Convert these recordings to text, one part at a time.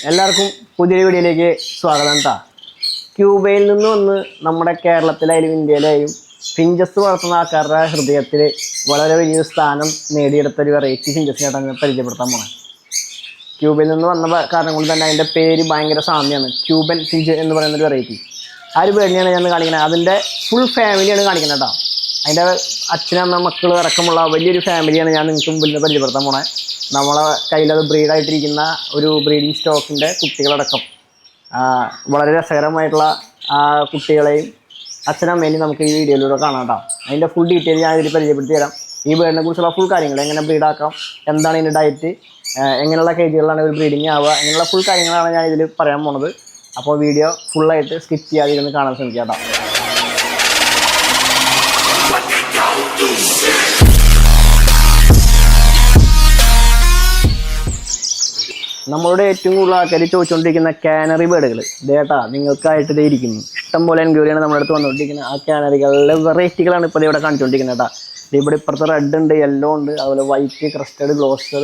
എല്ലാവർക്കും പുതിയൊരു വീഡിയോയിലേക്ക് സ്വാഗതം കേട്ടോ ക്യൂബയിൽ നിന്ന് വന്ന് നമ്മുടെ കേരളത്തിലായാലും ഇന്ത്യയിലായാലും ഫിഞ്ചസ് വളർത്തുന്ന ആൾക്കാരുടെ ഹൃദയത്തിൽ വളരെ വലിയൊരു സ്ഥാനം നേടിയെടുത്ത ഒരു വെറൈറ്റി ഫിഞ്ചസിനായിട്ടാണ് പരിചയപ്പെടുത്താൻ പോണത് ക്യൂബയിൽ നിന്ന് വന്ന കാരണം കൊണ്ട് തന്നെ അതിന്റെ പേര് ഭയങ്കര സാമ്യമാണ് ക്യൂബൻ ഫിഞ്ച് എന്ന് പറയുന്ന ഒരു വെറൈറ്റി ആ ഒരു പേരിനെയാണ് ഞാൻ കാണിക്കുന്നത് അതിന്റെ ഫുൾ ഫാമിലിയാണ് കാണിക്കുന്നത് കേട്ടോ അതിന്റെ അച്ഛനമ്മ മക്കൾ അടക്കമുള്ള വലിയൊരു ഫാമിലിയാണ് ഞാൻ നിങ്ങൾക്ക് മുമ്പിൽ നിന്ന് പരിചയപ്പെടുത്താൻ പോണേ. നമ്മളെ കയ്യിലത് ബ്രീഡായിട്ടിരിക്കുന്ന ഒരു ബ്രീഡിംഗ് സ്റ്റോക്കിന്റെ കുട്ടികളടക്കം. വളരെ രസകരമായിട്ടുള്ള കുട്ടികളെയും അച്ഛനമ്മേനെയും നമുക്ക് ഈ വീഡിയോയിലൂടെ കാണാം കേട്ടോ. അതിന്റെ ഫുൾ ഡീറ്റെയിൽ ഞാൻ ഇതിൽ പരിചയപ്പെടുത്തി തരാം. ഈ ബേഡിനെ കുറിച്ചുള്ള ഫുൾ കാര്യങ്ങൾ എങ്ങനെ ബ്രീഡാക്കാം എന്താണ് ഇതിന്റെ ഡയറ്റ് എങ്ങനെയുള്ള കേജുകളിലാണ് ഒരു ബ്രീഡിങ് ആവുക അങ്ങനെയുള്ള ഫുൾ കാര്യങ്ങളാണ് ഞാൻ ഇതിൽ പറയാൻ പോണത്. അപ്പോൾ വീഡിയോ ഫുള്ളായിട്ട് സ്കിപ്പ് ചെയ്യാതിരുന്ന് കാണാൻ ശ്രമിക്കാം കേട്ടോ. നമ്മളോട് ഏറ്റവും കൂടുതൽ ആൾക്കാർ ചോദിച്ചുകൊണ്ടിരിക്കുന്ന കാനറി ബേഡുകൾ ഇതേട്ടാ നിങ്ങൾക്കായിട്ട് ദേ ഇരിക്കുന്നു. ഇഷ്ടം പോലെ എൻക്വയറിയാണ് നമ്മുടെ അടുത്ത് വന്നുകൊണ്ടിരിക്കുന്നത് ആ കാനറികളുടെ വെറൈറ്റികളാണ് ഇപ്പോൾ ഇവിടെ കാണിച്ചുകൊണ്ടിരിക്കുന്നത് കേട്ടാ ഇവിടെ ഇപ്പുറത്തെ റെഡ് ഉണ്ട് യെല്ലോ ഉണ്ട് അതുപോലെ വൈറ്റ് ക്രസ്റ്റഡ് ഗ്ലോസ്റ്റർ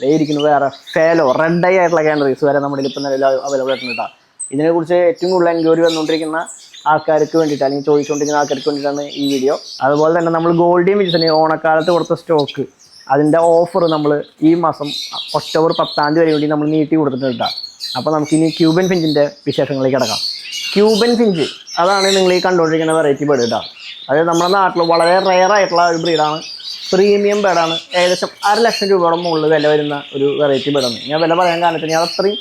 ദേ ഇരിക്കുന്നു വേറെ ഫേലോ റെഡ് ഐ ആയിട്ടുള്ള കാനറീസ് വരെ നമ്മുടെ ഇപ്പം നിലവിൽ അവൈലബിൾ ആയിട്ടുണ്ട് കേട്ടോ ഇതിനെക്കുറിച്ച് ഏറ്റവും കൂടുതൽ എൻക്വയറി വന്നുകൊണ്ടിരിക്കുന്ന ആൾക്കാർക്ക് വേണ്ടിയിട്ട് അല്ലെങ്കിൽ ചോദിച്ചുകൊണ്ടിരിക്കുന്ന ആൾക്കാർക്ക് വേണ്ടിയിട്ടാണ് ഈ വീഡിയോ അതുപോലെ തന്നെ നമ്മൾ ഗോൾഡിയും വിജിസിന് ഓണക്കാലത്ത് കൊടുത്ത സ്റ്റോക്ക് അതിന്റെ ഓഫർ നമ്മൾ ഈ മാസം ഒക്ടോബർ പത്താം തീയതി വരെ വേണ്ടി നമ്മൾ നീട്ടി കൊടുത്തിട്ടുണ്ട് അപ്പോൾ നമുക്കിനി ക്യൂബൻ ഫിഞ്ചിന്റെ വിശേഷങ്ങളിലേക്ക് കിടക്കാം. ക്യൂബൻ ഫിഞ്ച് അതാണ് നിങ്ങൾ ഈ കണ്ടുകൊണ്ടിരിക്കുന്ന വെറൈറ്റി ബേഡ് കേട്ടോ. അതായത് നമ്മുടെ നാട്ടിൽ വളരെ റെയർ ആയിട്ടുള്ള ഒരു ബ്രീഡാണ് പ്രീമിയം ബേഡാണ് ഏകദേശം അര ലക്ഷം രൂപയുടെ മുകളിൽ വില വരുന്ന ഒരു വെറൈറ്റി ബേഡാണ് ഞാൻ വില പറയാൻ കാരണത്തിന് വെച്ചാൽ അത്രയും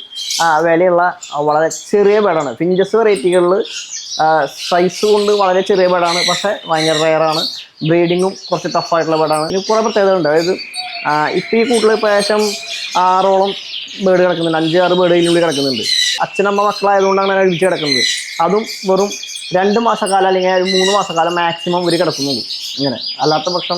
വിലയുള്ള വളരെ ചെറിയ ബേഡാണ് ഫിഞ്ചസ് വെറൈറ്റികളിൽ സൈസ് കൊണ്ട് വളരെ ചെറിയ ബേഡാണ് പക്ഷേ ഭയങ്കര റയറാണ് ബ്രീഡിങ്ങും കുറച്ച് ടഫായിട്ടുള്ള ബേഡാണ്. ഇതിന് കുറേ പ്രത്യേകത ഉണ്ട് അതായത് ഇപ്പോൾ ഈ കൂട്ടിൽ ഏകദേശം ആറോളം ബേഡ് കിടക്കുന്നുണ്ട്. അഞ്ച് ആറ് ബേഡ് ഇതിനുള്ളിൽ കിടക്കുന്നുണ്ട് അച്ഛനമ്മ മക്കളായതുകൊണ്ടാണ് അങ്ങനെ അടിച്ച് കിടക്കുന്നത്. അതും വെറും രണ്ട് മാസക്കാലം അല്ലെങ്കിൽ മൂന്ന് മാസക്കാലം മാക്സിമം ഇവർ കിടക്കുന്നുള്ളൂ. ഇങ്ങനെ. അല്ലാത്ത പക്ഷം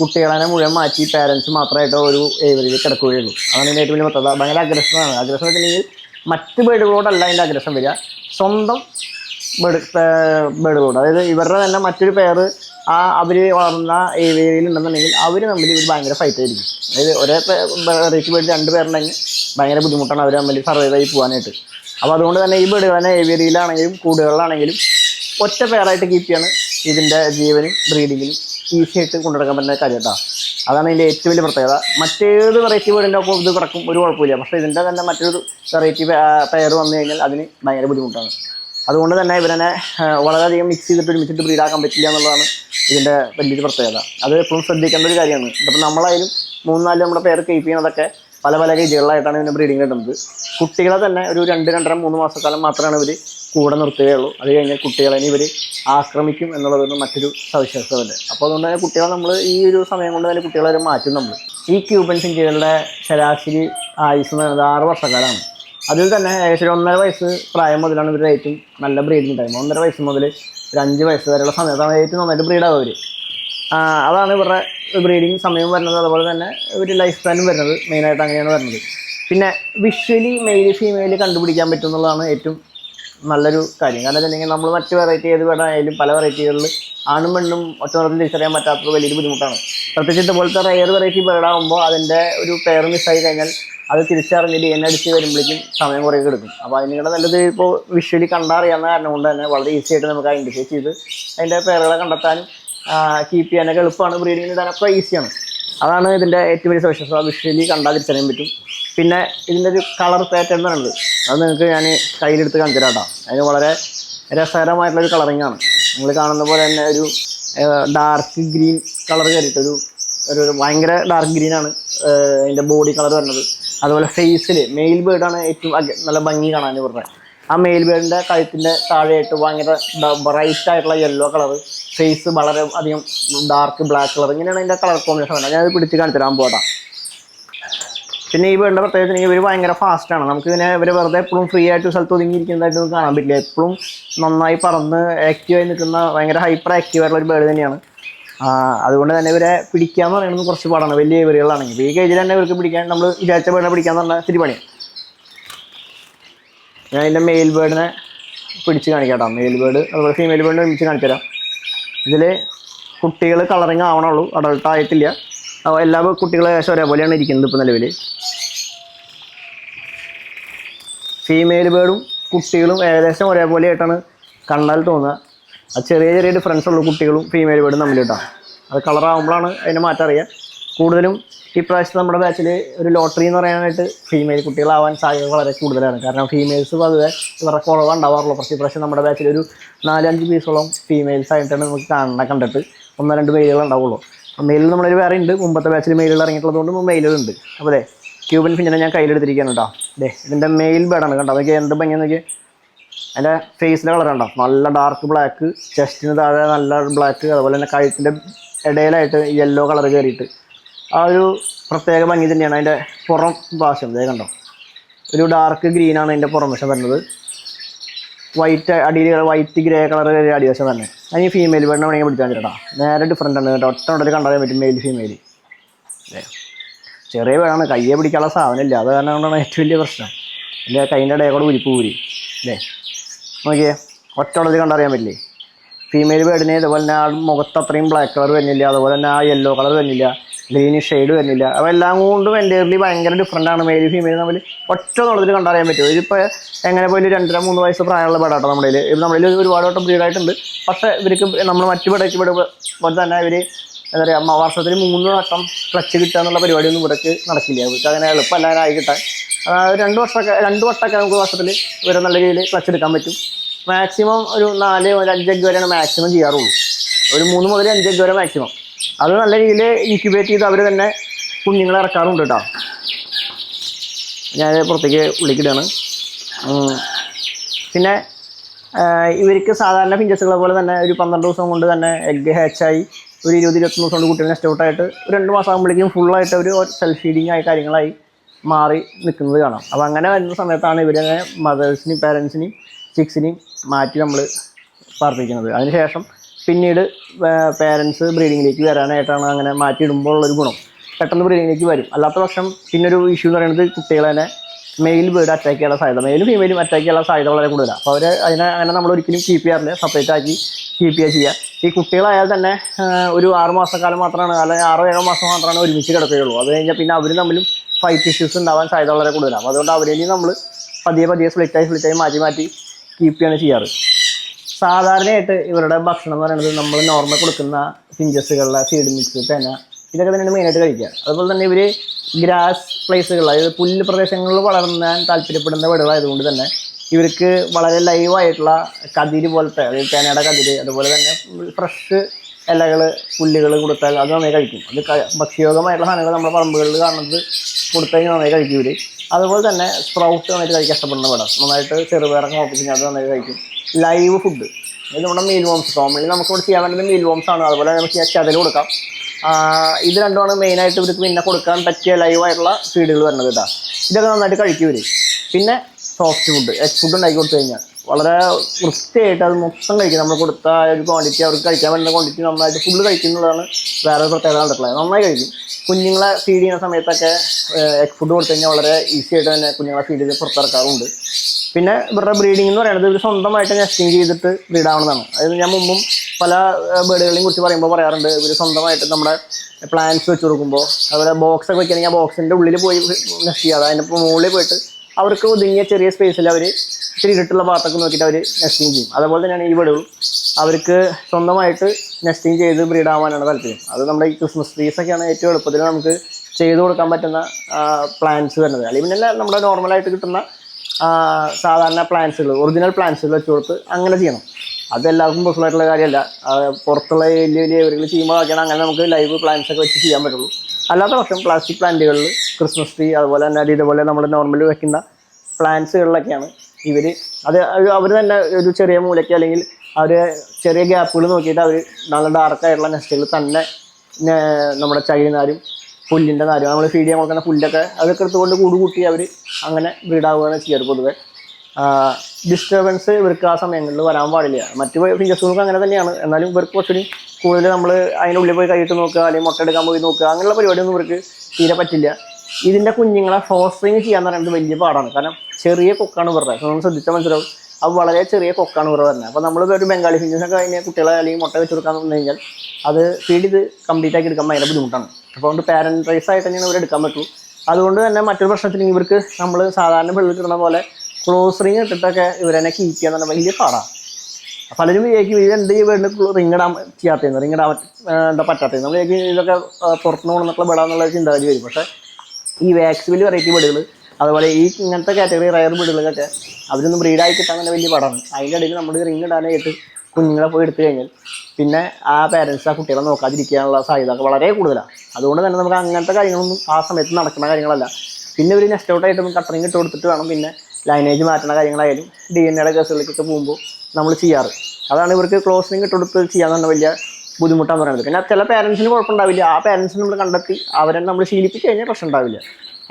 കുട്ടികളെ മുഴുവൻ മാറ്റി പേരൻസ് മാത്രമായിട്ട് ഒരു ഏവരിൽ കിടക്കുകയുള്ളൂ. അതാണ് ഇതിന്റെ ഏറ്റവും വലിയ പ്രത്യേകത ഭയങ്കര അഗ്രസമാണ് അഗ്രസം വെച്ചിട്ടുണ്ടെങ്കിൽ മറ്റ് ബേഡുകളോടല്ല അതിന്റെ അഗ്രസം വരിക. സ്വന്തം ബേഡ് ബേഡുകളോട് അതായത് ഇവരുടെ തന്നെ മറ്റൊരു പേര് ആ അവർ വളർന്ന ഏരിയയിൽ ഉണ്ടെന്നുണ്ടെങ്കിൽ അവർ തമ്മിൽ ഇവർ ഭയങ്കര ഫൈറ്റ് ആയിരിക്കും. അതായത് ഒരേ റേറ്റ് ബേഡ് രണ്ട് പേരുണ്ടെങ്കിൽ ഭയങ്കര ബുദ്ധിമുട്ടാണ് അവർ തമ്മിൽ സർവൈവ് ആയി പോകാനായിട്ട്. അപ്പോൾ അതുകൊണ്ട് തന്നെ ഈ ബേഡുകൾ തന്നെ ഏവിയറിയിലാണെങ്കിലും കൂടുകളിലാണെങ്കിലും ഒറ്റ പേരായിട്ട് കീപ്പ് ചെയ്യാണ് ഇതിന്റെ ജീവനും ബ്രീഡിങ്ങിനും ഈസി ആയിട്ട് കൊണ്ടുനടക്കാൻ പറ്റുന്ന കാര്യം കേട്ടോ. അതാണ് ഇതിന്റെ ഏറ്റവും വലിയ പ്രത്യേകത. മറ്റേത് വെറൈറ്റി ബേഡിന്റെ ഒപ്പം ഇത് കിടക്കും ഒരു കുഴപ്പമില്ല. പക്ഷേ ഇതിന്റെ തന്നെ മറ്റൊരു വെറൈറ്റി പേര് വന്നു കഴിഞ്ഞാൽ അതിന് ഭയങ്കര ബുദ്ധിമുട്ടാണ്. അതുകൊണ്ട് തന്നെ ഇവരനെ വളരെയധികം മിക്സ് ചെയ്തിട്ട് ഒരുമിച്ചിട്ട് ബ്രീഡാക്കാൻ പറ്റില്ല എന്നുള്ളതാണ് ഇതിന്റെ വലിയൊരു പ്രത്യേകത. അത് എപ്പോഴും ശ്രദ്ധിക്കേണ്ട ഒരു കാര്യമാണ്. ഇപ്പം നമ്മളായാലും മൂന്നാൽ നമ്മുടെ പേര് കീപ്പ് ചെയ്യുന്നതൊക്കെ പല പല രീതികളിലായിട്ടാണ് ഇതിന്റെ ബ്രീഡിങ് കിട്ടുന്നത്. കുട്ടികളെ തന്നെ ഒരു രണ്ട് രണ്ടര മൂന്ന് മാസക്കാലം മാത്രമാണ് ഇവർ കൂടെ നിർത്തുകയുള്ളൂ. അത് കഴിഞ്ഞാൽ കുട്ടികളെ ഇവർ ആക്രമിക്കും എന്നുള്ളതൊരു മറ്റൊരു സവിശേഷത തന്നെ. അപ്പോൾ അതുകൊണ്ട് തന്നെ കുട്ടികളെ നമ്മൾ ഈ ഒരു സമയം കൊണ്ട് തന്നെ കുട്ടികളെ മാറ്റും നമ്മൾ ഈ ക്യൂബൻ സിഞ്ചുകളുടെ ശരാശരി ആയുസ് എന്ന് പറയുന്നത് ആറ് വർഷക്കാലമാണ്. അതിൽ തന്നെ ഏകദേശം ഒന്നര വയസ്സ് പ്രായം മുതലാണ് ഇവരുടെ ഏറ്റവും നല്ല ബ്രീഡ് ടൈം ഒന്നര വയസ്സ് മുതൽ ഒരു അഞ്ച് വയസ്സ് വരെയുള്ള സമയത്താണ് ഏറ്റവും നന്നായിട്ട് ബ്രീഡാവും അവർ അതാണ് ഇവരുടെ ബ്രീഡിങ് സമയം വരുന്നത്. അതുപോലെ തന്നെ ഒരു ലൈഫ് സ്പാനും വരുന്നത് മെയിനായിട്ട് അങ്ങനെയാണ് വരുന്നത്. പിന്നെ വിഷ്വലി മെയിൽ ഫീമെയിൽ കണ്ടുപിടിക്കാൻ പറ്റും എന്നുള്ളതാണ് ഏറ്റവും നല്ലൊരു കാര്യം. കാരണം വെച്ചിട്ടുണ്ടെങ്കിൽ നമ്മൾ മറ്റ് വെറൈറ്റി ഏത് വേണമായാലും പല വെറൈറ്റികളിൽ ആണും പെണ്ണും ഒറ്റ നിറത്തിൽ തിരിച്ചറിയാൻ പറ്റാത്തത് വലിയൊരു ബുദ്ധിമുട്ടാണ്. പ്രത്യേകിച്ച് ഇതുപോലത്തെ റയർ വെറൈറ്റി ബേർഡാകുമ്പോൾ അതിന്റെ ഒരു പെയർ മിസ്സായി കഴിഞ്ഞാൽ അത് തിരിച്ചറിഞ്ഞ് ഡി എൻ അടിച്ച് വരുമ്പോഴേക്കും സമയം കുറേ എടുക്കും. അപ്പോൾ അതിനുള്ള നല്ലത് ഇപ്പോൾ വിഷ്വലി കണ്ടറിയാവുന്ന കാരണം കൊണ്ട് തന്നെ വളരെ ഈസി ആയിട്ട് നമുക്ക് ഐഡന്റിഫൈ ചെയ്ത് അതിന്റെ പേരുകളെ കണ്ടെത്താനും കീപ്പ് ചെയ്യാനൊക്കെ എളുപ്പമാണ്. ബ്രീഡിങ്ങിന് ഇടാനൊക്കെ ഈസിയാണ് അതാണ് ഇതിന്റെ ഏറ്റവും വലിയ സവിശേഷത. വിഷ്വലി കണ്ടാൽ തിരിച്ചറിയാൻ പറ്റും. പിന്നെ ഇതിന്റെ ഒരു കളർ പാറ്റേൺ എന്ന് പറയുന്നത് അത് നിങ്ങൾക്ക് ഞാൻ കയ്യിലെടുത്ത് കാണിച്ചു കേട്ടോ. അതിന് വളരെ രസകരമായിട്ടുള്ളൊരു കളറിംഗ് ആണ്. നിങ്ങൾ കാണുന്ന പോലെ തന്നെ ഒരു ഡാർക്ക് ഗ്രീൻ കളർ കയറിയിട്ടൊരു ഒരു ഒരു ഒരു ഭയങ്കര ഡാർക്ക് ഗ്രീനാണ് അതിന്റെ ബോഡി കളർ വരുന്നത്. അതുപോലെ ഫേസിൽ മെയിൽ ബേർഡാണ് ഏറ്റവും നല്ല ഭംഗി കാണാൻ പറഞ്ഞത് ആ മെയിൽ ബേർഡിന്റെ കഴുത്തിന്റെ താഴെയായിട്ട് ഭയങ്കര ബ്രൈറ്റ് ആയിട്ടുള്ള യെല്ലോ കളർ ഫേസ് വളരെ അധികം ഡാർക്ക് ബ്ലാക്ക് കളർ ഇങ്ങനെയാണ് അതിന്റെ കളർ കോമ്പിനേഷൻ വരുന്നത്. ഞാനത് പിടിച്ച് കാണിച്ചു തരാൻ പോട്ടാ. പിന്നെ ഈ വേണ്ട പ്രത്യേകത ഇവർ ഭയങ്കര ഫാസ്റ്റാണ് നമുക്ക് ഇതിനെ ഇവർ വെറുതെ എപ്പോഴും ഫ്രീ ആയിട്ട് സ്ഥലത്ത് ഒതുങ്ങിയിരിക്കുന്നതായിട്ട് കാണാൻ പറ്റില്ല. എപ്പോഴും നന്നായി പറന്ന് ആക്റ്റീവായി നിൽക്കുന്ന ഭയങ്കര ഹൈപ്പർ ആക്റ്റീവ് ആയിട്ടുള്ള ഒരു ബേർഡ് തന്നെയാണ്. അതുകൊണ്ട് തന്നെ ഇവരെ പിടിക്കാന്ന് പറയുന്നത് കുറച്ച് പാടാണ്. വലിയ ഇവരുകളാണെങ്കിൽ. ഈ കേജിൽ തന്നെ ഇവർക്ക് പിടിക്കാൻ നമ്മൾ വിചാരിച്ച ബേർഡിനെ പിടിക്കാന്ന് പറഞ്ഞാൽ ഇത്തിരി പണിയാണ് ഞാൻ അതിന്റെ മെയിൽ ബേർഡിനെ പിടിച്ച് കാണിക്കാം മെയിൽ ബേർഡ് അതുപോലെ ഫീമെയിൽ ബേർഡിനെ ഒരുമിച്ച് കാണിച്ചു തരാം ഇതിൽ കുട്ടികൾ കളറിങ് ആവണുള്ളൂ. അഡൾട്ട് ആയിട്ടില്ല. എല്ലാ കുട്ടികളും ഏകദേശം ഒരേപോലെയാണ് ഇരിക്കുന്നത് ഇപ്പോൾ നിലവിൽ ഫീമെയിൽ ബേർഡും കുട്ടികളും ഏകദേശം ഒരേപോലെ ആയിട്ടാണ് കണ്ടാൽ തോന്നുക. അത് ചെറിയ ചെറിയ ഡിഫറൻസ് ഉള്ള കുട്ടികളും ഫീമെയിൽ ബേർഡും തമ്മിൽ കേട്ടോ അത് കളറാകുമ്പോഴാണ് അതിന്റെ മാറ്റം അറിയുക കൂടുതലും ഈ ഇപ്രാവശ്യത്തെ നമ്മുടെ ബാച്ചിൽ ഒരു ലോട്ടറി എന്ന് പറയാനായിട്ട് ഫീമെയിൽ കുട്ടികളാവാൻ സാധ്യത വളരെ കൂടുതലാണ്. കാരണം ഫീമെയിൽസ് പൊതുവെ ഇവരുടെ കുറവ് ഉണ്ടാവാറുള്ളൂ. പക്ഷേ ഇപ്രാവശ്യം നമ്മുടെ ബാച്ചിൽ ഒരു നാലഞ്ച് പീസോളം ഫീമെയിൽസ് ആയിട്ടാണ് നമുക്ക് കാണുന്ന കണ്ടിട്ട് ഒന്നോ രണ്ട് മെയിലുകൾ ഉണ്ടാവുള്ളൂ. മെയിലിൽ നമ്മളൊരു വേറെ ഉണ്ട്. മുമ്പത്തെ ബാച്ചിൽ മെയിലുകൾ ഇറങ്ങിയിട്ടുള്ളതുകൊണ്ട് മെയിലുകളുണ്ട് അപ്പോൾ അതെ ക്യൂബൻ ഫിഞ്ചിനെ ഞാൻ കയ്യിലെടുത്തിരിക്കുകയാണ് കേട്ടോ അതെ ഇതിന്റെ മെയിൽ ബേഡാണ് കണ്ടോ? അതൊക്കെ എന്ത് ഭംഗിയെന്നൊക്കെ നോക്കി അതിന്റെ ഫേസിന്റെ കളർ ഉണ്ടോ നല്ല ഡാർക്ക് ബ്ലാക്ക് ചെസ്റ്റിന് താഴെ നല്ല ബ്ലാക്ക് അതുപോലെ തന്നെ കഴുത്തിന്റെ ഇടയിലായിട്ട് യെല്ലോ കളർ കയറിയിട്ട് ആ ഒരു പ്രത്യേക ഭംഗി തന്നെയാണ് അതിന്റെ പുറം ഭാഷം ഇതേ കണ്ടോ? ഒരു ഡാർക്ക് ഗ്രീനാണ് അതിന്റെ പുറം വശം വരുന്നത്. വൈറ്റ് അടിയിൽ വൈറ്റ് ഗ്രേ കളർ കയറിയ അടിവശം തന്നെ അതിന് ഫീമെയിൽ വേണം വേണമെങ്കിൽ പിടിച്ചാൽ ചേട്ടാ നേരെ ഡിഫറെന്റ് ആണ്. കേട്ടോ ഒറ്റ ഉടനെ കണ്ടാൽ പറ്റും മെയിൽ ഫീമെയിൽ ചെറിയ വേണമാണ് കയ്യെ പിടിക്കാനുള്ള സാധനമില്ല അത് കാരണം കൊണ്ടാണ് ഏറ്റവും വലിയ പ്രശ്നം. എന്റെ കൈന്റെ ഇടയിൽ കൂടെ ഉരിപ്പ് ഊരി. അല്ലേ നോക്കിയേ ഒറ്റ ഉടനെ കണ്ടറിയാൻ പറ്റില്ലേ? ഫീമെയിൽ ബേഡിന് ഇതുപോലെ തന്നെ ആ മുഖത്ത് അത്രയും ബ്ലാക്ക് കളർ വരുന്നില്ല അതുപോലെ തന്നെ ആ യെല്ലോ കളർ വരുന്നില്ല ഗ്രീനിഷ് ഷെയ്ഡ് വരുന്നില്ല. അപ്പോൾ എല്ലാം കൊണ്ടും എന്റെർലി ഭയങ്കര ഡിഫറന്റ് ആണ് മെയിൽ ഫീമെയിൽ തമ്മിൽ ഒറ്റ നോളത്തിൽ കണ്ടറിയാൻ പറ്റും. ഇതിപ്പോൾ എങ്ങനെ പോലും രണ്ടര മൂന്ന് വയസ്സ് പ്രായമുള്ള പെടാട്ടോ നമ്മുടെ ഇത് നമ്മളിൽ ഒരുപാട് വട്ടം ബ്രീഡായിട്ടുണ്ട് പക്ഷേ ഇവർക്ക് നമ്മൾ മറ്റു പെടയ്ക്ക് ഇവിടെ പോലെ തന്നെ ഇവർ എന്താ പറയുക വർഷത്തിൽ മൂന്ന് വട്ടം ക്ലച്ച് കിട്ടുക എന്നുള്ള പരിപാടിയൊന്നും ഇവിടേക്ക് നടക്കില്ല. ഇവർക്ക് അങ്ങനെ എളുപ്പമല്ല ആയി കിട്ടാൻ. അതായത് രണ്ട് വർഷമൊക്കെ രണ്ട് വർഷമൊക്കെ നമുക്ക് വർഷത്തിൽ ഇവരെ നല്ല രീതിയിൽ ക്ലച്ച് എടുക്കാൻ പറ്റും. മാക്സിമം ഒരു നാല് ഒരു അഞ്ചഞ്ച് വരെയാണ് മാക്സിമം ചെയ്യാറുള്ളൂ. ഒരു മൂന്ന് മുതൽ അഞ്ചഞ്ച് വരെ മാക്സിമം അത് നല്ല രീതിയിൽ ഇൻക്യുബേറ്റ് ചെയ്ത് അവർ തന്നെ കുഞ്ഞുങ്ങളെ ഇറക്കാറുണ്ട് കേട്ടോ. ഞാൻ പുറത്തേക്ക് വിളിക്കിടുകയാണ് പിന്നെ ഇവർക്ക് സാധാരണ ഫിഞ്ചസുകളെ പോലെ തന്നെ ഒരു പന്ത്രണ്ട് ദിവസം കൊണ്ട് തന്നെ എഗ് ഹാച്ചായി ഒരു ഇരുപത് ഇരുപത്തൊന്ന് ദിവസം കൊണ്ട് കുട്ടികൾ നെസ്റ്റ് ഔട്ടായിട്ട് ഒരു രണ്ട് മാസം ആകുമ്പോഴേക്കും ഫുള്ളായിട്ട് ഒരു സെൽഫ് ഫീഡിങ് ആയി കാര്യങ്ങളായി. മാറി നിൽക്കുന്നത് കാണാം. അപ്പോൾ അങ്ങനെ വരുന്ന സമയത്താണ് ഇവരെ മദേഴ്സിനെയും പേരൻസിനെയും ചിക്സിനെയും മാറ്റി നമ്മൾ പാർപ്പിക്കുന്നത്. അതിനുശേഷം പിന്നീട് പേരൻസ് ബ്രീഡിങ്ങിലേക്ക് വരാനായിട്ടാണ് അങ്ങനെ മാറ്റിയിടുമ്പോൾ ഉള്ളൊരു ഗുണം. പെട്ടെന്ന് ബ്രീഡിങ്ങിലേക്ക് വരും. അല്ലാത്ത പക്ഷം പിന്നൊരു ഇഷ്യൂ എന്ന് പറയുന്നത് കുട്ടികളെ തന്നെ മെയിൽ ബേർഡ് അറ്റാക്ക് ചെയ്യാനുള്ള സാധ്യത. മെയിലും ഫീമെയിലും അറ്റാക്ക് ചെയ്യാനുള്ള സാധ്യത വളരെ കൂടുതലാണ് അപ്പോൾ അവർ അതിനെ അങ്ങനെ നമ്മൾ ഒരിക്കലും കീപ്പ് ചെയ്യാറില്ല. സെപ്പറേറ്റ് ആക്കി കീപ്പ് ചെയ്യുക ചെയ്യുക ഈ കുട്ടികളായാൽ തന്നെ ഒരു ആറ് മാസക്കാലം മാത്രമാണ് അല്ലെങ്കിൽ ആറോ ഏഴോ മാസം മാത്രമാണ് ഒരുമിച്ച് കിടക്കുകയുള്ളൂ. അത് കഴിഞ്ഞാൽ പിന്നെ അവർ തമ്മിലും ഫൈറ്റ് ഇഷ്യൂസ് ഉണ്ടാവാൻ സാധ്യത വളരെ കൂടുതലാണ്. അതുകൊണ്ട് അവരെ നമ്മൾ പതിയെ പതിയെ സ്പ്ലിറ്റായി സ്പ്ലിറ്റായി മാറ്റി മാറ്റി കീപ്പ് ചെയ്യാണ് ചെയ്യാറ്. സാധാരണയായിട്ട് ഇവരുടെ ഭക്ഷണം എന്ന് പറയുന്നത് നമ്മൾ നോർമൽ കൊടുക്കുന്ന ഫിഞ്ചസുകളിലെ സീഡ് മിക്സ് തേന ഇതൊക്കെ തന്നെയാണ് മെയിനായിട്ട് കഴിക്കുക. അതുപോലെ തന്നെ ഇവർ ഗ്രാസ് പ്ലേസുകൾ അതായത് പുല്ല് പ്രദേശങ്ങളിൽ വളർന്നാൻ താല്പര്യപ്പെടുന്ന വീടുകളായതുകൊണ്ട് തന്നെ ഇവർക്ക് വളരെ ലൈവായിട്ടുള്ള കതിര് പോലത്തെ അതായത് തേനയുടെ കതിര് അതുപോലെ തന്നെ ഫ്രഷ് ഇലകൾ പുല്ലുകൾ കൊടുത്താൽ അത് നന്നായി കഴിക്കും. അത് ഭക്ഷ്യയോഗമായിട്ടുള്ള സാധനങ്ങൾ നമ്മുടെ പറമ്പുകളിൽ കാണുന്നത് കൊടുത്തു കഴിഞ്ഞാൽ നന്നായി കഴിക്കും ഇവർ അതുപോലെ തന്നെ സ്പ്രൗട്ട് നന്നായിട്ട് കഴിക്കാൻ ഇഷ്ടപ്പെടുന്ന പടം നന്നായിട്ട് ചെറുപയറൊക്കെ മുളപ്പിച്ച് അത് നന്നായി കഴിക്കും. ലൈവ് ഫുഡ് ഇത് നമ്മുടെ മീൽ വോംസ് കോമൺലി നമുക്ക് ഇവിടെ ചെയ്യാൻ പറ്റുന്ന മീൽ വോംസ് ആണ്. അതുപോലെ നമുക്ക് ചതൽ കൊടുക്കാം. ഇത് രണ്ടുമാണ് മെയിനായിട്ട് ഇവർക്ക് പിന്നെ കൊടുക്കാൻ പറ്റിയ ലൈവായിട്ടുള്ള ഫീഡുകൾ വരുന്നത് കേട്ടോ. ഇതൊക്കെ നന്നായിട്ട് കഴിക്കും ഇവർ പിന്നെ സോഫ്റ്റ് ഫുഡ് എഗ് ഫുഡ് ഉണ്ടാക്കി കൊടുത്തു കഴിഞ്ഞാൽ. വളരെ വൃത്തിയായിട്ട് അത് മൊത്തം കഴിക്കും. നമ്മൾ കൊടുത്ത ആ ഒരു ക്വാണ്ടിറ്റി അവർക്ക് കഴിക്കാൻ പറ്റുന്ന ക്വാണ്ടിറ്റി നന്നായിട്ട് ഫുള്ള് കഴിക്കുന്നുള്ളതാണ് വേറെ പ്രത്യേകത കണ്ടിട്ടുള്ളത്. നന്നായി കഴിക്കും. കുഞ്ഞുങ്ങളെ ഫീഡ് ചെയ്യുന്ന സമയത്തൊക്കെ എഗ് ഫുഡ് കൊടുത്തു കഴിഞ്ഞാൽ വളരെ ഈസി ആയിട്ട് തന്നെ കുഞ്ഞുങ്ങളെ ഫീഡ് ചെയ്ത് പുറത്തിറക്കാറുണ്ട്. പിന്നെ ഇവരുടെ ബ്രീഡിംഗ് എന്ന് പറയുന്നത് ഇവർ സ്വന്തമായിട്ട് നെസ്റ്റിംഗ് ചെയ്തിട്ട് ബ്രീഡ് ആവുന്നതാണ് അതായത് ഞാൻ മുമ്പും പല ബേഡുകളെയും കുറിച്ച് പറയുമ്പോൾ പറയാറുണ്ട് ഇവർ സ്വന്തമായിട്ട് നമ്മുടെ പ്ലാന്റ്സ് വെച്ച് കൊടുക്കുമ്പോൾ അതുപോലെ ബോക്സ് ഒക്കെ വെക്കുകയാണെങ്കിൽ ആ ബോക്സിന്റെ ഉള്ളിൽ പോയി നെസ്റ്റ് ചെയ്യാതെ അതിന്റെ മുകളിൽ പോയിട്ട് അവർക്ക് ഒതുങ്ങിയ ചെറിയ സ്പേസിൽ അവർ ഇത്തിരി ഇരുട്ടുള്ള ഭാഗത്തൊക്കെ നോക്കിയിട്ട് അവർ നെസ്റ്റിംഗ് ചെയ്യും. അതുപോലെ തന്നെയാണ് ഈ അവർക്ക് സ്വന്തമായിട്ട് നെസ്റ്റിംഗ് ചെയ്ത് ബ്രീഡ് ആവാനാണ് താല്പര്യം. അത് നമ്മുടെ ഈ ക്രിസ്മസ് ട്രീസ് ഒക്കെയാണ് ഏറ്റവും എളുപ്പത്തിൽ നമുക്ക് ചെയ്തു കൊടുക്കാൻ പറ്റുന്ന പ്ലാന്റ്സ് വരുന്നത്. അല്ലെങ്കിൽ പിന്നെ നമ്മുടെ നോർമലായിട്ട് കിട്ടുന്ന സാധാരണ പ്ലാന്റ്സുകൾ ഒറിജിനൽ പ്ലാന്റ്സുകൾ വെച്ച് കൊടുത്ത് അങ്ങനെ ചെയ്യണം. അത് എല്ലാവർക്കും ആയിട്ടുള്ള കാര്യമല്ല. പുറത്തുള്ള വലിയ വലിയ ഇവരുകൾ ചെയ്യുമ്പോഴൊക്കെയാണ് അങ്ങനെ നമുക്ക് ലൈവ് പ്ലാന്റ്സ് ഒക്കെ വെച്ച് ചെയ്യാൻ പറ്റുള്ളൂ. അല്ലാത്ത പക്ഷം പ്ലാസ്റ്റിക് പ്ലാന്റുകളിൽ ക്രിസ്മസ് ട്രീ അതുപോലെ തന്നെ ഇതുപോലെ നമ്മൾ നോർമലി വെക്കുന്ന പ്ലാന്റ്സുകളിലൊക്കെയാണ് ഇവർ അത് അവർ തന്നെ ഒരു ചെറിയ മൂലയ്ക്ക് അല്ലെങ്കിൽ അവർ ചെറിയ ഗ്യാപ്പുകൾ നോക്കിയിട്ട് അവർ നല്ല ഡാർക്കായിട്ടുള്ള നെസ്റ്റുകൾ തന്നെ നമ്മുടെ ചകിരിനാരും പുല്ലിന്റെ നാരും നമ്മൾ ഫീഡ് ചെയ്യാൻ കൊടുക്കുന്ന പുല്ലൊക്കെ അതൊക്കെ എടുത്തുകൊണ്ട് കൂട് കൂട്ടി അവർ അങ്ങനെ ബ്രീഡാവുകയാണ് ചെയ്യാറ് പൊതുവെ. ഡിസ്റ്റർബൻസ് ഇവർക്ക് ആ സമയങ്ങളിൽ വരാൻ പാടില്ല. മറ്റു ഫിഞ്ചസുകൾക്ക് അങ്ങനെ തന്നെയാണ്. എന്നാലും ഇവർക്ക് കുറച്ചുകൂടി കൂടുതൽ നമ്മൾ അതിനുള്ളിൽ പോയി കൈയിട്ട് നോക്കുക അല്ലെങ്കിൽ മുട്ട എടുക്കാൻ പോയി നോക്കുക അങ്ങനെയുള്ള പരിപാടിയൊന്നും ഇവർക്ക് തീരെ പറ്റില്ല. ഇതിന്റെ കുഞ്ഞുങ്ങളെ ഫോസ്റ്ററിങ് ചെയ്യാന്ന് പറയുന്നത് വലിയ പാടാണ്. കാരണം ചെറിയ കൊക്കാണ് ഇവരുടെ. നമ്മൾ ശ്രദ്ധിച്ചാൽ മനസ്സിലാവും. അത് വളരെ ചെറിയ കൊക്കാണ് വെറുതെ തന്നെ. അപ്പോൾ നമ്മൾ ഒരു ബംഗാളി ഫിഞ്ചിനൊക്കെ അതിനെ കുട്ടികളെ അല്ലെങ്കിൽ മുട്ട വെച്ച് കൊടുക്കാൻ പറഞ്ഞു കഴിഞ്ഞാൽ അത് ഫീഡ് ചെയ്ത് കംപ്ലീറ്റ് ആക്കി എടുക്കാൻ ഭയങ്കര ബുദ്ധിമുട്ടാണ്. അപ്പോൾ അതുകൊണ്ട് പാരന്റ് റൈസ് ആയിട്ട് തന്നെയാണ് ഇവർ എടുക്കാൻ പറ്റൂ. അതുകൊണ്ട് തന്നെ മറ്റൊരു പ്രശ്നത്തിന് ഇവർക്ക് നമ്മൾ സാധാരണ വെള്ളിൽ കിട്ടുന്ന പോലെ ക്ലോസ് റിങ് ഇട്ടിട്ടൊക്കെ ഇവരെന്നെ കീപ്പ് ചെയ്യാൻ തന്നെ വലിയ പാടാണ് പലരും വിചാരിക്കും ഇത് എന്ത് വീടിന് റിങ് ഇടാൻ ചെയ്യാത്തതെന്ന്. റിങ് ഇടാൻ എന്താ പറ്റാത്തത് നമ്മൾ വിചാരിക്കും ഇതൊക്കെ പുറത്തുനിന്ന് കൊണ്ടുവന്നിട്ടുള്ള ബെടാന്നുള്ള ചിന്താഗതി വരും. പക്ഷേ ഈ വാക്സിബിൾ വെറൈറ്റി ബേഡുകൾ അതുപോലെ ഈ ഇങ്ങനത്തെ കാറ്റഗറി റയർ ബേഡുകളൊക്കെ അവരൊന്നും ബ്രീഡായി കിട്ടാൻ തന്നെ വലിയ പടമാണ് അതിന്റെ ഇടയിൽ നമ്മൾ റിങ് ഇടാനായിട്ട് കുഞ്ഞുങ്ങളെ പോയി എടുത്തു കഴിഞ്ഞാൽ പിന്നെ ആ പാരൻസ് ആ കുട്ടികളെ നോക്കാതിരിക്കാനുള്ള സാധ്യത വളരെ കൂടുതലാണ് അതുകൊണ്ട് തന്നെ നമുക്ക് അങ്ങനത്തെ കാര്യങ്ങളൊന്നും ആ സമയത്ത് നടക്കുന്ന കാര്യങ്ങളല്ല. പിന്നെ ഒരു നെക്സ്റ്റ് ഔട്ടായിട്ട് കട്ടറിങ് ഇട്ട് കൊടുത്തിട്ട് വേണം പിന്നെ ലൈനേജ് മാറ്റുന്ന കാര്യങ്ങളായാലും ഡി എൻ എയുടെ കേസുകളിലേക്കൊക്കെ പോകുമ്പോൾ നമ്മൾ ചെയ്യാറ്. അതാണ് ഇവർക്ക് ക്ലോസിങ് ഇട്ട് കൊടുത്ത് ചെയ്യാൻ വലിയ ബുദ്ധിമുട്ടാന്ന് പറയുന്നത്. പിന്നെ ചില പേരൻസിന് കുഴപ്പമുണ്ടാവില്ല. ആ പേരൻസിന് നമ്മൾ കണ്ടെത്തി അവരെ നമ്മൾ ശീലിപ്പിച്ച് കഴിഞ്ഞാൽ പ്രശ്നം ഉണ്ടാവില്ല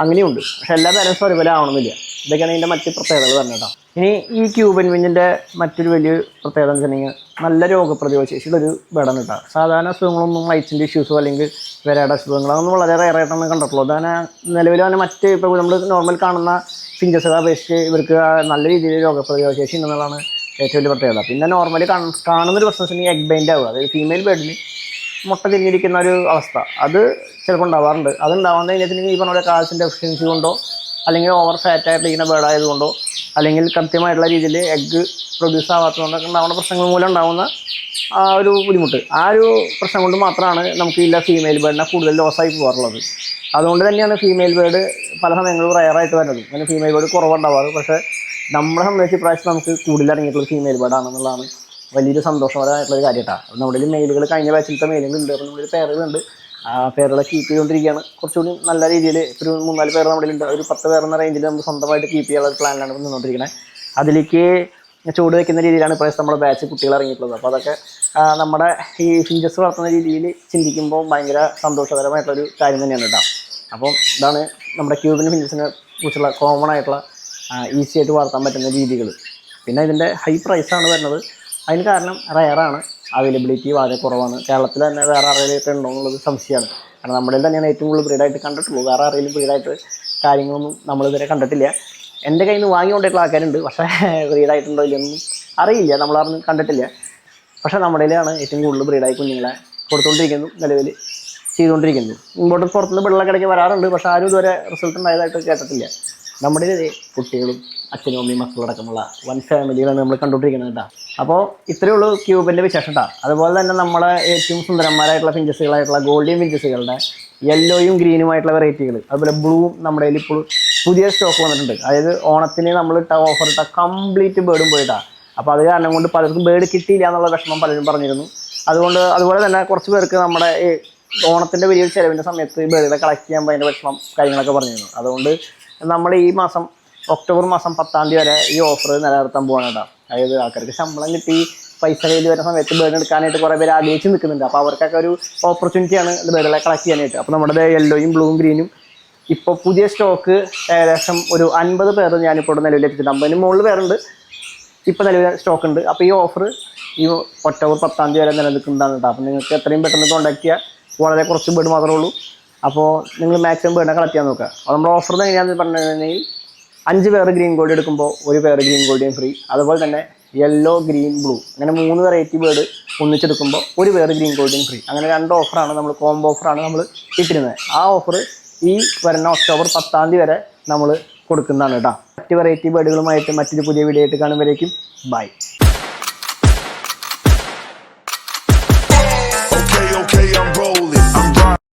അങ്ങനെയുണ്ട്. പക്ഷെ എല്ലാ പേരൻസും ഒരുപോലെ ആവണമെന്നില്ല. ഇതൊക്കെയാണ് ഇതിന്റെ മറ്റ് പ്രത്യേകതകൾ പറഞ്ഞിട്ടോ ഇനി ഈ ക്യൂബൻ വിഞ്ഞിന്റെ മറ്റൊരു വലിയ പ്രത്യേകത എന്ന് വെച്ചിട്ടുണ്ടെങ്കിൽ നല്ല രോഗപ്രതിരോധ ഒരു ബേഡാണ് കേട്ടോ. സാധാരണ അസുഖങ്ങളൊന്നും മൈച്ചിന്റെ ഇഷ്യൂസോ അല്ലെങ്കിൽ വേറെ അസുഖങ്ങളോ അതൊന്നും വളരെ റയറായിട്ടാണ് കണ്ടിട്ടുള്ളൂ. അതാണ് നിലവിൽ തന്നെ മറ്റ് ഇപ്പോൾ നമ്മൾ നോർമൽ കാണുന്ന ഫിഞ്ചസുകളെ അപേക്ഷിച്ച് ഇവർക്ക് നല്ല രീതിയിൽ രോഗപ്രതിരോധ ശേഷി ഉണ്ടെന്നുള്ളതാണ് ഏറ്റവും വലിയ പ്രത്യേകത. പിന്നെ നോർമലി കാണുന്നൊരു പ്രശ്നം വെച്ചിട്ടുണ്ടെങ്കിൽ എഗ് ബൈൻഡ് ആവുക. അതായത് ഫീമെയിൽ ബേഡിന് മുട്ട തിരിഞ്ഞിരിക്കുന്ന ഒരു അവസ്ഥ. അത് ചിലപ്പോൾ ഉണ്ടാവാറുണ്ട്. അത് ഉണ്ടാവാൻ കഴിഞ്ഞിട്ടുണ്ടെങ്കിൽ ഈ പറഞ്ഞ പോലെ കാൽസ്യം ഡെഫിഷ്യൻസി കൊണ്ടോ അല്ലെങ്കിൽ ഓവർ ഫാറ്റ് ആയിട്ട് ഇരിക്കുന്ന ബേഡ് ആയതുകൊണ്ടോ അല്ലെങ്കിൽ കൃത്യമായിട്ടുള്ള രീതിയിൽ എഗ്ഗ് പ്രൊഡ്യൂസ് ആവാത്തതുകൊണ്ടൊക്കെ ഉണ്ടാവുന്ന പ്രശ്നങ്ങൾ മൂലം ഉണ്ടാവുന്ന ആ ഒരു ബുദ്ധിമുട്ട്. ആ ഒരു പ്രശ്നം കൊണ്ട് മാത്രമാണ് നമുക്ക് ഇല്ല ഫീമെയിൽ ബേഡിനെ കൂടുതൽ ലോസായി പോകാറുള്ളത്. അതുകൊണ്ട് തന്നെയാണ് ഫീമെയിൽ ബേഡ് പല സമയങ്ങളും റയറായിട്ട് വരുന്നത്. അങ്ങനെ ഫീമെയിൽ ബേഡ് കുറവുണ്ടാവാറ്. പക്ഷേ നമ്മളെ സംബന്ധിച്ച് ഇപ്രാവശ്യം നമുക്ക് കൂടുതൽ ഇറങ്ങിയിട്ടുള്ള ഫീമെയിൽ പാടാണെന്നുള്ളതാണ് വലിയൊരു സന്തോഷകരമായിട്ടുള്ള കാര്യമായിട്ടാണ് നമ്മുടെ മെയിലുകൾ കഴിഞ്ഞ ബാച്ചിലത്തെ മെയിലുകൾ ഉണ്ട് അപ്പോൾ നമ്മളൊരു പേരുകളുണ്ട് ആ പേരുകളെ കീപ്പ് ചെയ്തുകൊണ്ടിരിക്കുകയാണ് കുറച്ചുകൂടി നല്ല രീതിയിൽ ഒരു മൂന്നാൽ പേർ നമ്മുടെ ഉണ്ട് ഒരു പത്ത് പേർ എന്ന റേഞ്ചിൽ നമ്മൾ സ്വന്തമായിട്ട് കീപ്പ് ചെയ്യാനുള്ള ഒരു പ്ലാനിലാണ് നിന്നുകൊണ്ടിരിക്കുന്നത് അതിലേക്ക് ചൂട് വയ്ക്കുന്ന രീതിയിലാണ് ഇപ്രാവശ്യം നമ്മുടെ ബാച്ച് കുട്ടികൾ ഇറങ്ങിയിട്ടുള്ളത്. അപ്പോൾ അതൊക്കെ നമ്മുടെ ഈ ഫിഞ്ചസ് വളർത്തുന്ന രീതിയിൽ ചിന്തിക്കുമ്പോൾ ഭയങ്കര സന്തോഷകരമായിട്ടുള്ളൊരു കാര്യം തന്നെയാണ് കേട്ടോ. അപ്പം ഇതാണ് നമ്മുടെ ക്യൂബിന്റെ ഫിഞ്ചസിനെ കുറിച്ചുള്ള കോമൺ ആയിട്ടുള്ള ഈസി ആയിട്ട് വളർത്താൻ പറ്റുന്ന രീതികൾ പിന്നെ ഇതിന്റെ ഹൈ പ്രൈസാണ് വരുന്നത്. അതിന് കാരണം റയറാണ് അവൈലബിലിറ്റി വളരെ കുറവാണ്. കേരളത്തിൽ തന്നെ വേറെ ആരെങ്കിലും ഉണ്ടോ എന്നുള്ളത് സംശയമാണ്. കാരണം നമ്മുടെ തന്നെയാണ് ഏറ്റവും കൂടുതൽ ബ്രീഡായിട്ട് കണ്ടിട്ടുള്ളൂ വേറെ ആരെങ്കിലും ബ്രീഡായിട്ട് കാര്യങ്ങളൊന്നും നമ്മളിതുവരെ കണ്ടിട്ടില്ല. എന്റെ കയ്യിൽ നിന്ന് വാങ്ങിക്കൊണ്ടിട്ടുള്ള ആൾക്കാരുണ്ട്. പക്ഷേ ബ്രീഡായിട്ടുണ്ടോ ഇല്ലയൊന്നും അറിയില്ല. നമ്മളറിഞ്ഞ് കണ്ടിട്ടില്ല. പക്ഷേ നമ്മുടെ കയ്യിലാണ് ഏറ്റവും കൂടുതൽ ബ്രീഡായി കുഞ്ഞുങ്ങളെ കൊടുത്തുകൊണ്ടിരിക്കുന്നു. നിലവിൽ ചെയ്തുകൊണ്ടിരിക്കുന്നു. ഇങ്ങോട്ട് പുറത്തുനിന്ന് പിള്ളേർ ഇടയ്ക്ക് വരാറുണ്ട്. പക്ഷേ ആരും ഇതുവരെ റിസൾട്ട് ഉണ്ടായതായിട്ട് കേട്ടിട്ടില്ല. നമ്മുടെ കുട്ടികളും അച്ഛനും അമ്മയും മക്കളടക്കമുള്ള വൺ ഫാമിലികളാണ് നമ്മൾ കണ്ടുകൊണ്ടിരിക്കുന്നത് കേട്ടോ. അപ്പോൾ ഇത്രയേ ഉള്ളൂ ക്യൂബിന്റെ വിശേഷം കേട്ടോ. അതുപോലെ തന്നെ നമ്മളെ ഏറ്റവും സുന്ദരന്മാരായിട്ടുള്ള ഫിഞ്ചസുകളായിട്ടുള്ള ഗോൾഡിയൻ ഫിഞ്ചസുകളുടെ യെല്ലോയും ഗ്രീനുമായിട്ടുള്ള വെറൈറ്റികൾ അതുപോലെ ബ്ലൂവും നമ്മുടെ കയ്യിൽ ഇപ്പോൾ പുതിയ സ്റ്റോക്ക് വന്നിട്ടുണ്ട്. അതായത് ഓണത്തിന് നമ്മൾ ഇട്ട ഓഫർ ഇട്ട കംപ്ലീറ്റ് ബേർഡും പോയിട്ടാണ് അപ്പോൾ അത് കാരണം കൊണ്ട് പലർക്കും ബേഡ് കിട്ടിയില്ല എന്നുള്ള വിഷമം പലരും പറഞ്ഞിരുന്നു. അതുകൊണ്ട് അതുപോലെ തന്നെ കുറച്ച് പേർക്ക് നമ്മുടെ ഓണത്തിന്റെ വലിയൊരു ചിലവിന്റെ സമയത്ത് ഈ ബേർഡുകളെ കളക്ട് ചെയ്യാൻ ഭയങ്കര വിഷമം കാര്യങ്ങളൊക്കെ പറഞ്ഞിരുന്നു. അതുകൊണ്ട് നമ്മൾ ഈ മാസം ഒക്ടോബർ മാസം പത്താം തീയതി വരെ ഈ ഓഫർ നിലനിർത്താൻ പോകണം കേട്ടോ. അതായത് ആൾക്കാർക്ക് ശമ്പളം കിട്ടി പൈസ കയ്യിൽ വരുന്ന സമയത്ത് ബേഡ് എടുക്കാനായിട്ട് കുറേ പേര് ആഗ്രഹിച്ച് നിൽക്കുന്നുണ്ട്. അപ്പോൾ അവർക്കൊക്കെ ഒരു ഓപ്പർച്യൂണിറ്റിയാണ് ബേർഡുകളെ കളക്ട് ചെയ്യാനായിട്ട്. അപ്പോൾ നമ്മുടെ യെല്ലോയും ബ്ലൂവും ഗ്രീനും ഇപ്പോൾ പുതിയ സ്റ്റോക്ക് ഏകദേശം ഒരു അൻപത് പേർ ഞാനിപ്പോൾ നിലവിൽ എത്തിച്ചിട്ടുണ്ട് അമ്പതിന് മുകളിൽ പേരുണ്ട്. ഇപ്പോൾ നിലവിൽ സ്റ്റോക്ക് ഉണ്ട്. അപ്പോൾ ഈ ഓഫർ ഈ ഒക്ടോബർ പത്താം തീയതി വരെ നിലനിൽക്കുന്നതാണ് കേട്ടോ. അപ്പോൾ നിങ്ങൾക്ക് എത്രയും പെട്ടെന്ന് കോൺടാക്ട് ചെയ്യുക വളരെ കുറച്ച് ബേഡ് മാത്രമേ ഉള്ളൂ. അപ്പോൾ നിങ്ങൾ മാക്സിമം ബേർഡിനെ കളക്ട് ചെയ്യാൻ നോക്കുക. അപ്പോൾ നമ്മുടെ ഓഫർ എങ്ങനെയാണെന്ന് പറഞ്ഞിട്ടുണ്ടെങ്കിൽ അഞ്ച് പേർ ഗ്രീൻ ഗോൾഡ് എടുക്കുമ്പോൾ ഒരു പേർ ഗ്രീൻ ഗോൾഡിയും ഫ്രീ അതുപോലെ തന്നെ യെല്ലോ ഗ്രീൻ ബ്ലൂ അങ്ങനെ മൂന്ന് വെറൈറ്റി ബേർഡ് ഒന്നിച്ചെടുക്കുമ്പോൾ ഒരു പേർ ഗ്രീൻ ഗോൾഡിയും ഫ്രീ അങ്ങനെ രണ്ട് ഓഫറാണ് നമ്മൾ കോംബോ ഓഫറാണ് നമ്മൾ ഇട്ടിരുന്നത്. ആ ഓഫർ ഈ വരുന്ന ഒക്ടോബർ പത്താം തീയതി വരെ നമ്മൾ കൊടുക്കുന്നതാണ് കേട്ടോ. മറ്റ് വെറൈറ്റി ബേഡുകളുമായിട്ട് മറ്റൊരു പുതിയ വീഡിയോ ആയിട്ട് കാണുമ്പോഴേക്കും. ബൈ